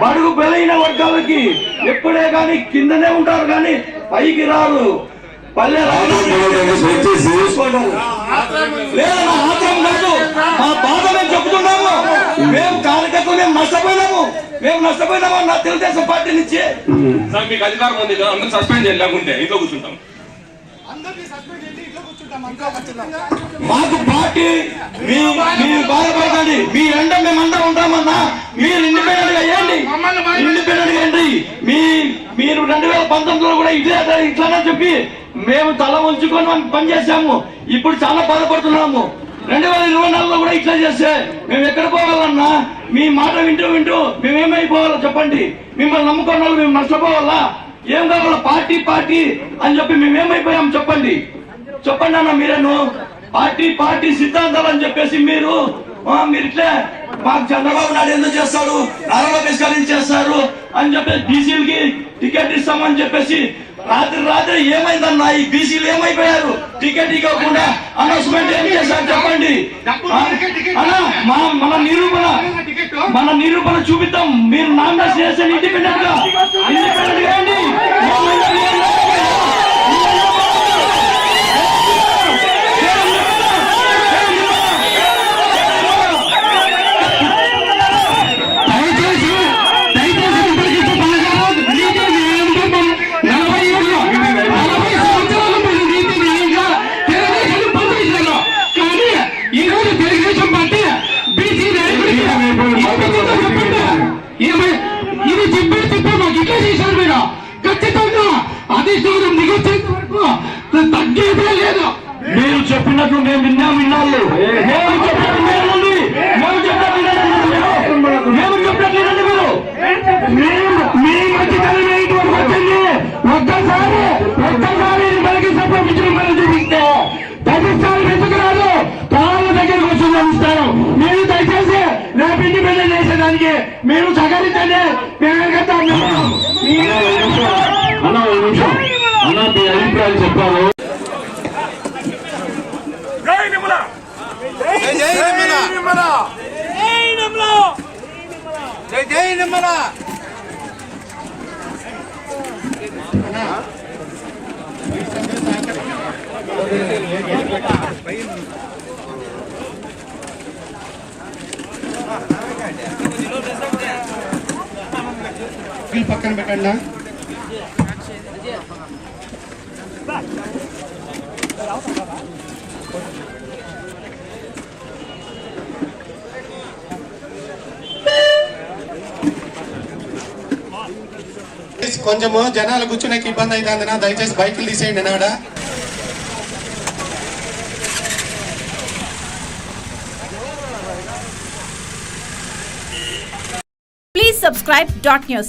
బడుగు బలైన వర్గాలకి ఎప్పుడే గాని కిందనే ఉంటారు కానీ పైకి రారు. పల్లె లేదా ఆత్రం కాదు మా బాధ మేము చెబుతున్నాము. మేము కార్యకర్తలు మేము నష్టపోయినాము. మేము నష్టపోయినాము నా తెలుగుదేశం పార్టీ నుంచి. సార్ మీకు అధికారం ఉంది కదా అందరూ సస్పెండ్ చేయాలి లేకుంటే ఇంట్లో కూర్చుంటాం. అందరినీ సస్పెండ్ చేయండి ఇంట్లో కూర్చుంటాం ఇంకా ఖచ్చితంగా మాకు పార్టీ మీ మీరు బాధపడకండి. మీరు ఇండిపెండెంట్గా వేయండి ఇండిపెండెంట్గా వేయండి మీ మీరు రెండు వేల పంతొమ్మిదిలో కూడా ఇట్లా ఇట్లానే చెప్పి మేము తల ఉంచుకొని మనం పనిచేసాము ఇప్పుడు చాలా బాధపడుతున్నాము. రెండు వేల ఇరవై నాలుగులో కూడా ఇట్లా చేస్తే మేము ఎక్కడ పోవాలన్నా? మీ మాట వింటూ వింటూ మేమేమైపోవాలో చెప్పండి. మిమ్మల్ని నమ్ముకున్న వాళ్ళు మేము నష్టపోవాలా? ఏం కావాలో పార్టీ పార్టీ అని చెప్పి మేమేమైపోయాం చెప్పండి. చెప్పండి అన్న మీరేను. పార్టీ పార్టీ సిద్ధాంతాలు అని చెప్పేసి మీరు మీరు ఇట్లే మాకు చంద్రబాబు నాయుడు ఎందుకు చేస్తాడు? నారా లోకేష్ గారు చేస్తారు? అని చెప్పేసి బీసీలకి టికెట్ ఇస్తామని చెప్పేసి రాత్రి రాత్రి ఏమైందన్న ఈ బీసీలు ఏమైపోయారు? టికెట్ ఇవ్వకుండా అనౌన్స్మెంట్ ఏం చేశారు చెప్పండి? మన మన నిరూపణ మన నిరూపణ చూపిద్దాం. మీరు నామినేషన్ చేస్తే ఇండిపెండెంట్గా ఇండిపెండెంట్గా చేశారు మీరు ఖచ్చితంగా అధిష్టానం దిగొచ్చేంత వరకు తగ్గేదే లేదు. మీరు చెప్పినట్లు మేము విన్నాం విన్నాళ్ళు. మేము చెప్పినట్టు మీరు ఉంది. మేము చెప్పినట్టు మేము చెప్పినట్టు మీరు. మేము మీ మధ్యతరమే ఇటువంటి వచ్చింది. ఒక్కసారి ఒక్కసారి మనకి సంప్రదించిన మనం చూపిస్తే ప్రతిసారి ఎందుకు కాళ్ళ దగ్గరకు వచ్చి నడుస్తారు మీరు దయచేసి రేపు ఇండిపెండెంట్ చేసేదానికి మీరు సహకరించండి మేము మీ జై నిమ్మల పక్కన పెట్టండి. కొంచెము జనాలు కూర్చునేకి ఇబ్బంది అవుతుందినా దయచేసి బైకులు తీసేయండి నాడ. Please subscribe dot news.